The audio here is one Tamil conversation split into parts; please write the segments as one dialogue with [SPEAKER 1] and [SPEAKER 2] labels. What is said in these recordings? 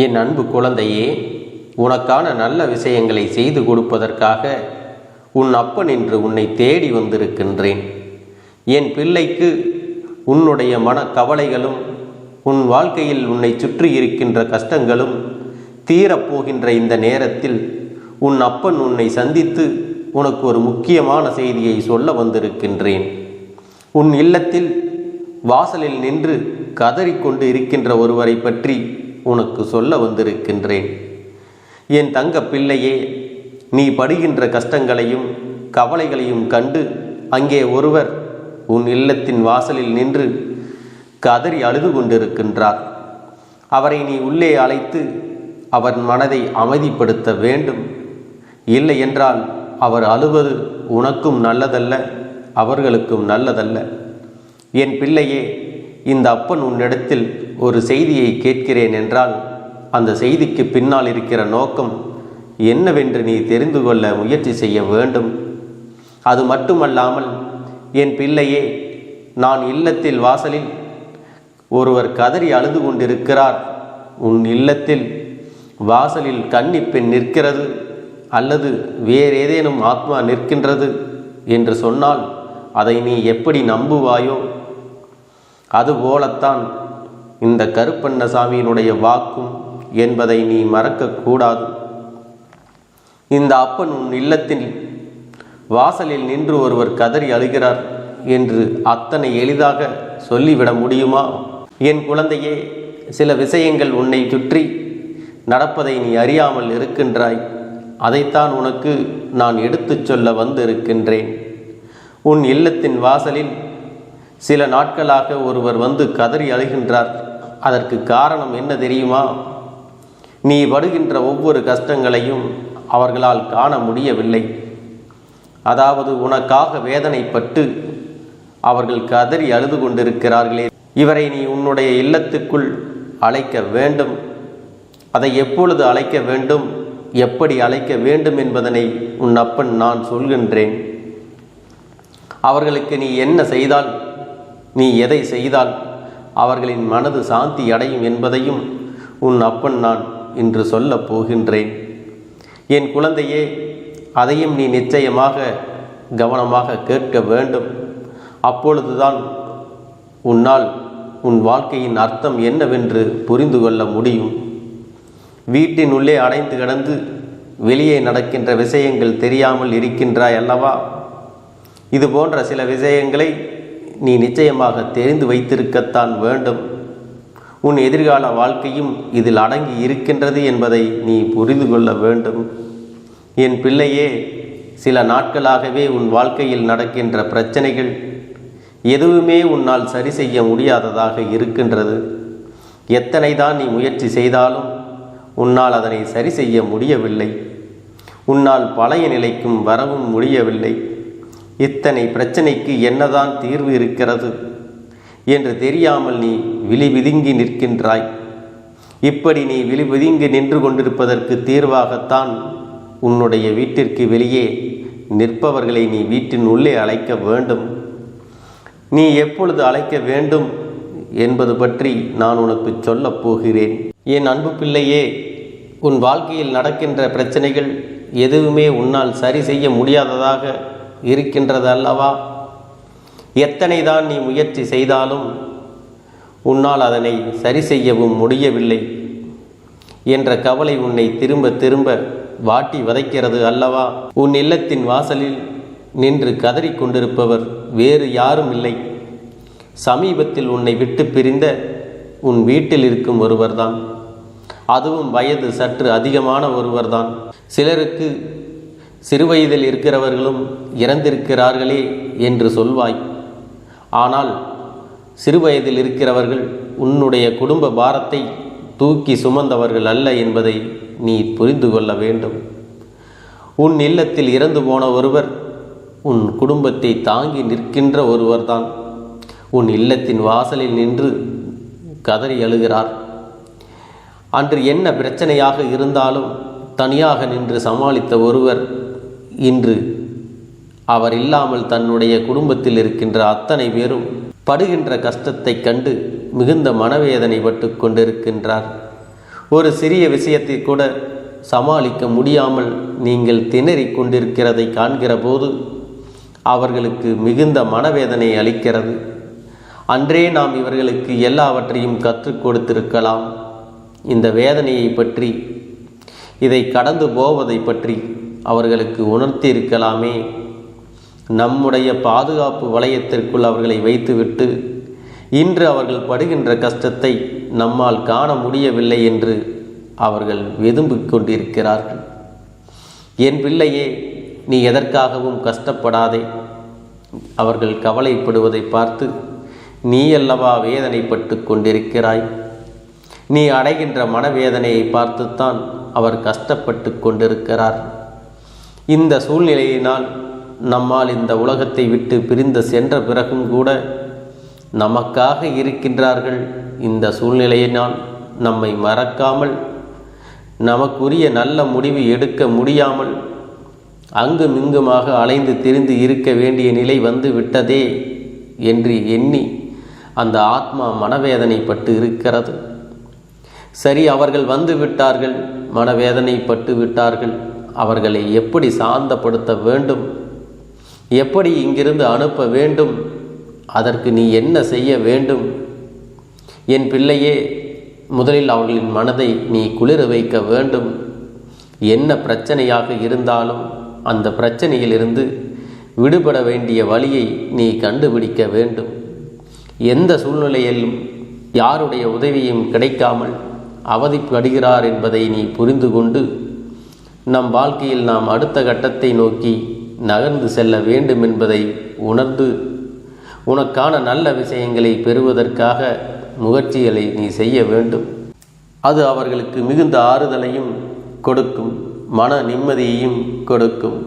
[SPEAKER 1] என் அன்பு குழந்தையே உனக்கான நல்ல விஷயங்களை செய்து கொடுப்பதற்காக உன் அப்பன் என்று உன்னை தேடி வந்திருக்கின்றேன். என் பிள்ளைக்கு உன்னுடைய மன கவலைகளும் உன் வாழ்க்கையில் உன்னை சுற்றி இருக்கின்ற கஷ்டங்களும் தீரப்போகின்ற இந்த நேரத்தில் உன் அப்பன் உன்னை சந்தித்து உனக்கு ஒரு முக்கியமான செய்தியை சொல்ல வந்திருக்கின்றேன். உன் இல்லத்தில் வாசலில் நின்று கதறிக்கொண்டு இருக்கின்ற ஒருவரை பற்றி உனக்கு சொல்ல வந்திருக்கின்றேன். என் தங்க பிள்ளையே நீ படுகின்ற கஷ்டங்களையும் கவலைகளையும் கண்டு அங்கே ஒருவர் உன் இல்லத்தின் வாசலில் நின்று கதறி அழுது கொண்டிருக்கின்றார். அவரை நீ உள்ளே அழைத்து அவர் மனதை அமைதிப்படுத்த வேண்டும். இல்லை என்றால் அவர் அழுவது உனக்கும் நல்லதல்ல அவர்களுக்கும் நல்லதல்ல. என் பிள்ளையே இந்த அப்பன் உன்னிடத்தில் ஒரு செய்தியை கேட்கிறேன் என்றால் அந்த செய்திக்கு பின்னால் இருக்கிற நோக்கம் என்னவென்று நீ தெரிந்து கொள்ள முயற்சி செய்ய வேண்டும். அது மட்டுமல்லாமல் என் பிள்ளையே நான் இல்லத்தில் வாசலில் ஒருவர் கதறி அழுது கொண்டிருக்கிறார். உன் இல்லத்தில் வாசலில் கன்னி பெண் நிற்கிறது அல்லது வேறேதேனும் ஆத்மா நிற்கின்றது என்று சொன்னால் அதை நீ எப்படி நம்புவாயோ அதுபோலத்தான் இந்த கருப்பண்ணசாமியினுடைய வாக்கும் என்பதை நீ மறக்கக்கூடாது இந்த அப்பன் உன் இல்லத்தில் வாசலில் நின்று ஒருவர் கதறி அழுகிறார் என்று அத்தனை எளிதாக சொல்லிவிட முடியுமா? என் குழந்தையே சில விஷயங்கள் உன்னை சுற்றி நடப்பதை நீ அறியாமல் இருக்கின்றாய். அதைத்தான் உனக்கு நான் எடுத்துச் சொல்ல வந்திருக்கின்றேன். உன் இல்லத்தின் வாசலில் சில நாட்களாக ஒருவர் வந்து கதறி அழுகின்றார். அதற்கு காரணம் என்ன தெரியுமா? நீ படுகின்ற ஒவ்வொரு கஷ்டங்களையும் அவர்களால் காண முடியவில்லை. அதாவது உனக்காக வேதனைப்பட்டு அவர்கள் கதறி அழுது கொண்டிருக்கிறார்களே. இவரை நீ உன்னுடைய இல்லத்துக்குள் அழைக்க வேண்டும். அதை எப்பொழுது அழைக்க வேண்டும்? எப்படி அழைக்க வேண்டும் என்பதனை உன் அப்பன் நான் சொல்கின்றேன். அவர்களுக்கு நீ என்ன செய்தால்? நீ எதை செய்தால் அவர்களின் மனது சாந்தி அடையும் என்பதையும் உன் அப்பன் நான் இன்று சொல்லப் போகின்றேன். என் குழந்தையே அதையும் நீ நிச்சயமாக கவனமாக கேட்க வேண்டும். அப்பொழுதுதான் உன்னால் உன் வாழ்க்கையின் அர்த்தம் என்னவென்று புரிந்து கொள்ள முடியும். வீட்டின் உள்ளே அடைந்து கிடந்து வெளியே நடக்கின்ற விஷயங்கள் தெரியாமல் இருக்கின்றாய் அல்லவா? இது போன்ற சில விஷயங்களை நீ நிச்சயமாக தெரிந்து வைத்திருக்கத்தான் வேண்டும். உன் எதிர்கால வாழ்க்கையும் இதில் அடங்கி இருக்கின்றது என்பதை நீ புரிந்து கொள்ள வேண்டும். என் பிள்ளையே சில நாட்களாகவே உன் வாழ்க்கையில் நடக்கின்ற பிரச்சனைகள் எதுவுமே உன்னால் சரி செய்ய முடியாததாக இருக்கின்றது. எத்தனை தான் நீ முயற்சி செய்தாலும் உன்னால் அதனை சரி செய்ய முடியவில்லை. உன்னால் பழைய நிலைக்கும் வரவும் முடியவில்லை. இத்தனை பிரச்சனைக்கு என்னதான் தீர்வு இருக்கிறது? என்று தெரியாமல் நீ விழி விதுங்கி நிற்கின்றாய். இப்படி நீ விழி விதுங்கி நின்று கொண்டிருப்பதற்கு தீர்வாகத்தான் உன்னுடைய வீட்டிற்கு வெளியே நிற்பவர்களை நீ வீட்டின் உள்ளே அழைக்க வேண்டும். நீ எப்பொழுது அழைக்க வேண்டும் என்பது பற்றி நான் உனக்கு சொல்லப் போகிறேன். என் அன்பு பிள்ளையே உன் வாழ்க்கையில் நடக்கின்ற பிரச்சனைகள் எதுவுமே உன்னால் சரி செய்ய முடியாததாக இருக்கின்றது அல்லவா எத்தனை தான் நீ முயற்சி செய்தாலும் உன்னால் அதனை சரி செய்யவும் முடியவில்லை என்ற கவலை உன்னை திரும்ப திரும்ப வாட்டி வதைக்கிறது அல்லவா? உன் இல்லத்தின் வாசலில் நின்று கதறிக் கொண்டிருப்பவர் வேறு யாரும் இல்லை. சமீபத்தில் உன்னை விட்டு பிரிந்த உன் வீட்டில் இருக்கும் ஒருவர்தான். அதுவும் வயது சற்று அதிகமான ஒருவர்தான். சிலருக்கு சிறுவயதில் இருக்கிறவர்களும் இறந்திருக்கிறார்களே என்று சொல்வாய். ஆனால் சிறுவயதில் இருக்கிறவர்கள் உன்னுடைய குடும்ப பாரத்தை தூக்கி சுமந்தவர்கள் அல்ல என்பதை நீ புரிந்து கொள்ள வேண்டும். உன் இல்லத்தில் இறந்து போன ஒருவர் உன் குடும்பத்தை தாங்கி நிற்கின்ற ஒருவர்தான். உன் இல்லத்தின் வாசலில் நின்று கதறி அழுகிறார். அன்று என்ன பிரச்சனையாக இருந்தாலும் தனியாக நின்று சமாளித்த ஒருவர் இன்று. அவர் இல்லாமல் தன்னுடைய குடும்பத்தில் இருக்கின்ற அத்தனை பேரும் படுகின்ற கஷ்டத்தைக் கண்டு மிகுந்த மனவேதனை பட்டு கொண்டிருக்கின்றார். ஒரு சிறிய விஷயத்தை கூட சமாளிக்க முடியாமல் நீங்கள் திணறிக் கொண்டிருக்கிறதை காண்கிற போது அவர்களுக்கு மிகுந்த மனவேதனை அளிக்கிறது. அன்றே நாம் இவர்களுக்கு எல்லாவற்றையும் கற்றுக் கொடுத்திருக்கலாம். இந்த வேதனையை பற்றி இதை கடந்து போவதை பற்றி அவர்களுக்கு உணர்த்தி இருக்கலாமே நம்முடைய பாதுகாப்பு வளையத்திற்குள் அவர்களை வைத்துவிட்டு இன்று அவர்கள் படுகின்ற கஷ்டத்தை நம்மால் காண முடியவில்லை என்று அவர்கள் வெதும்பிக் கொண்டிருக்கிறார்கள். என் பிள்ளையே நீ எதற்காகவும் கஷ்டப்படாதே. அவர்கள் கவலைப்படுவதை பார்த்து நீ அல்லவா வேதனைப்பட்டு கொண்டிருக்கிறாய்? நீ அடைகின்ற மனவேதனையை பார்த்துத்தான் அவர் கஷ்டப்பட்டு கொண்டிருக்கிறார். இந்த சூழ்நிலையினால் நம்மால் இந்த உலகத்தை விட்டு பிரிந்து சென்ற பிறகும் கூட நமக்காக இருக்கின்றார்கள். இந்த சூழ்நிலையினால் நம்மை மறக்காமல் நமக்குரிய நல்ல முடிவு எடுக்க முடியாமல் அங்கும் இங்குமாக அலைந்து திரிந்து இருக்க வேண்டிய நிலை வந்து விட்டதே என்று எண்ணி அந்த ஆத்மா மனவேதனைப்பட்டு இருக்கிறது. சரி அவர்கள் வந்து விட்டார்கள் மனவேதனைப்பட்டு விட்டார்கள். அவர்களை எப்படி சாந்தப்படுத்த வேண்டும்? எப்படி இங்கிருந்து அனுப்ப வேண்டும்? அதற்கு நீ என்ன செய்ய வேண்டும்? என் பிள்ளையே முதலில் அவர்களின் மனதை நீ குளிர வைக்க வேண்டும். என்ன பிரச்சனையாக இருந்தாலும் அந்த பிரச்சனையிலிருந்து விடுபட வேண்டிய வழியை நீ கண்டுபிடிக்க வேண்டும். எந்த சூழ்நிலையிலும் யாருடைய உதவியும் கிடைக்காமல் அவதிப்படுகிறார் என்பதை நீ புரிந்து கொண்டு நம் வாழ்க்கையில் நாம் அடுத்த கட்டத்தை நோக்கி நகர்ந்து செல்ல வேண்டும் என்பதை உணர்ந்து உனக்கான நல்ல விஷயங்களை பெறுவதற்காக முயற்சிகளை நீ செய்ய வேண்டும். அது அவர்களுக்கு மிகுந்த ஆறுதலையும் கொடுக்கும் மன நிம்மதியையும் கொடுக்கும்.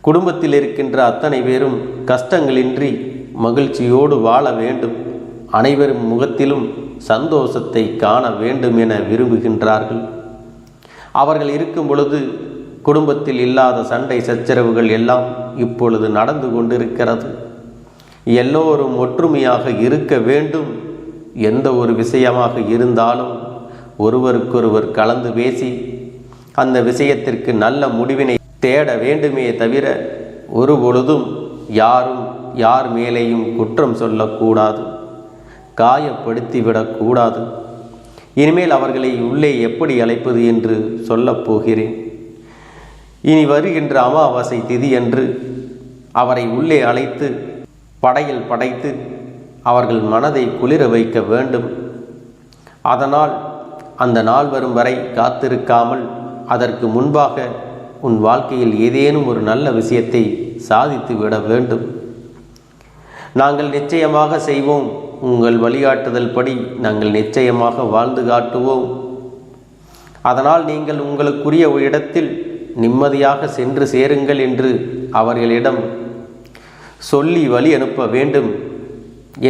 [SPEAKER 1] குடும்பத்தில் இருக்கின்ற அத்தனை பேரும் கஷ்டங்களின்றி மகிழ்ச்சியோடு வாழ வேண்டும். அனைவரும் முகத்திலும் சந்தோஷத்தை காண வேண்டும் என விரும்புகின்றார்கள். அவர்கள் இருக்கும் பொழுது குடும்பத்தில் இல்லாத சண்டை சச்சரவுகள் எல்லாம் இப்பொழுது நடந்து கொண்டிருக்கிறது. எல்லோரும் ஒற்றுமையாக இருக்க வேண்டும். எந்த ஒரு விஷயமாக இருந்தாலும் ஒருவருக்கொருவர் கலந்து பேசி அந்த விஷயத்திற்கு நல்ல முடிவினை தேட வேண்டுமே தவிர ஒரு பொழுதும் யாரும் யார் மேலேயும் குற்றம் சொல்லக்கூடாது. காயப்படுத்திவிடக்கூடாது இனிமேல் அவர்களை உள்ளே எப்படி அழைப்பது என்று சொல்லப் போகிறேன். இனி வருகின்ற அமாவாசை திதியன்று அவரை உள்ளே அழைத்து படையில் படைத்து அவர்கள் மனதை குளிர வைக்க வேண்டும். அதனால் அந்த நாள் வரும் வரை காத்திருக்காமல் அதற்கு முன்பாக உன் வாழ்க்கையில் ஏதேனும் ஒரு நல்ல விஷயத்தை சாதித்து விட வேண்டும். நாங்கள் நிச்சயமாக செய்வோம். உங்கள் வழிகாட்டுதல் படி நாங்கள் நிச்சயமாக வாழ்ந்து காட்டுவோம். அதனால் நீங்கள் உங்களுக்குரிய ஒரு இடத்தில் நிம்மதியாக சென்று சேருங்கள் என்று அவர்களிடம் சொல்லி வழி அனுப்ப வேண்டும்.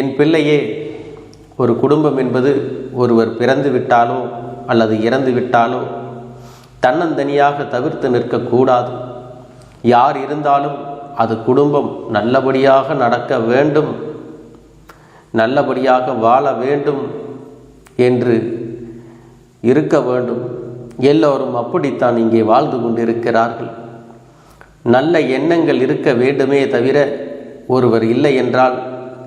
[SPEAKER 1] என் பிள்ளையே ஒரு குடும்பம் என்பது ஒருவர் பிறந்து விட்டாலோ அல்லது இறந்து விட்டாலோ தன்னந்தனியாக தவிர்த்து நிற்கக்கூடாது. யார் இருந்தாலும் அது குடும்பம் நல்லபடியாக நடக்க வேண்டும் நல்லபடியாக வாழ வேண்டும் என்று இருக்க வேண்டும். எல்லோரும் அப்படித்தான் இங்கே வாழ்ந்து கொண்டிருக்கிறார்கள். நல்ல எண்ணங்கள் இருக்க வேண்டுமே தவிர ஒருவர் இல்லை என்றால்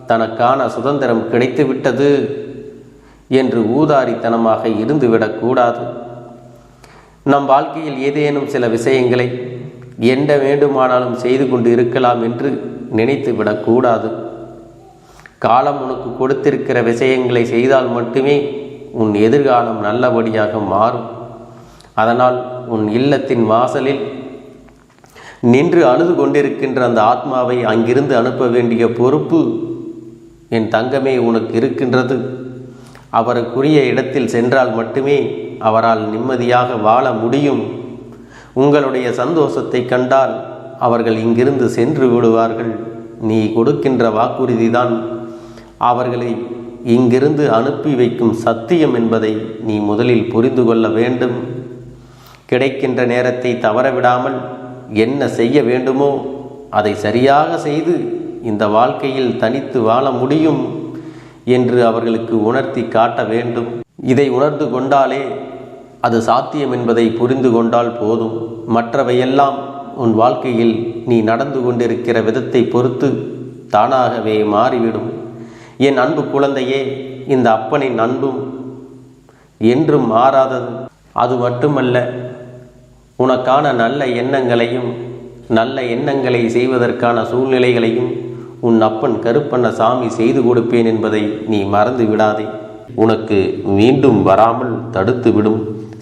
[SPEAKER 1] தனக்கான சுதந்திரம் கிடைத்துவிட்டது என்று ஊதாரித்தனமாக இருந்துவிடக்கூடாது நம் வாழ்க்கையில் ஏதேனும் சில விஷயங்களை என்ன வேண்டுமானாலும் செய்து கொண்டு இருக்கலாம் என்று நினைத்து விடக்கூடாது. காலம் உனக்கு கொடுத்திருக்கிற விஷயங்களை செய்தால் மட்டுமே உன் எதிர்காலம் நல்லபடியாக மாறும். அதனால் உன் இல்லத்தின் வாசலில் நின்று அழுது கொண்டிருக்கின்ற அந்த ஆத்மாவை அங்கிருந்து அனுப்ப வேண்டிய பொறுப்பு என் தங்கமே உனக்கு இருக்கின்றது. அவருக்குரிய இடத்தில் சென்றால் மட்டுமே அவரால் நிம்மதியாக வாழ முடியும். உங்களுடைய சந்தோஷத்தை கண்டால் அவர்கள் இங்கிருந்து சென்று விடுவார்கள். நீ கொடுக்கின்ற வாக்குறுதிதான். அவர்களை இங்கிருந்து அனுப்பி வைக்கும் சத்தியம் என்பதை நீ முதலில் புரிந்து கொள்ள வேண்டும். கிடைக்கின்ற நேரத்தை தவறவிடாமல் என்ன செய்ய வேண்டுமோ அதை சரியாக செய்து இந்த வாழ்க்கையில் தனித்து வாழ முடியும் என்று அவர்களுக்கு உணர்த்தி காட்ட வேண்டும். இதை உணர்ந்து கொண்டாலே அது சாத்தியம் என்பதை புரிந்து கொண்டால் போதும். மற்றவையெல்லாம் உன் வாழ்க்கையில் நீ நடந்து கொண்டிருக்கிற விதத்தை பொறுத்து தானாகவே மாறிவிடும். என் அன்பு குழந்தையே இந்த அப்பனின் அன்பும் என்றும் மாறாதது. அது மட்டுமல்ல உனக்கான நல்ல எண்ணங்களையும் நல்ல எண்ணங்களை செய்வதற்கான சூழ்நிலைகளையும் உன் அப்பன் கருப்பண்ண சாமி செய்து கொடுப்பேன் என்பதை நீ மறந்து விடாதே உனக்கு மீண்டும் வராமல் தடுத்து விடும்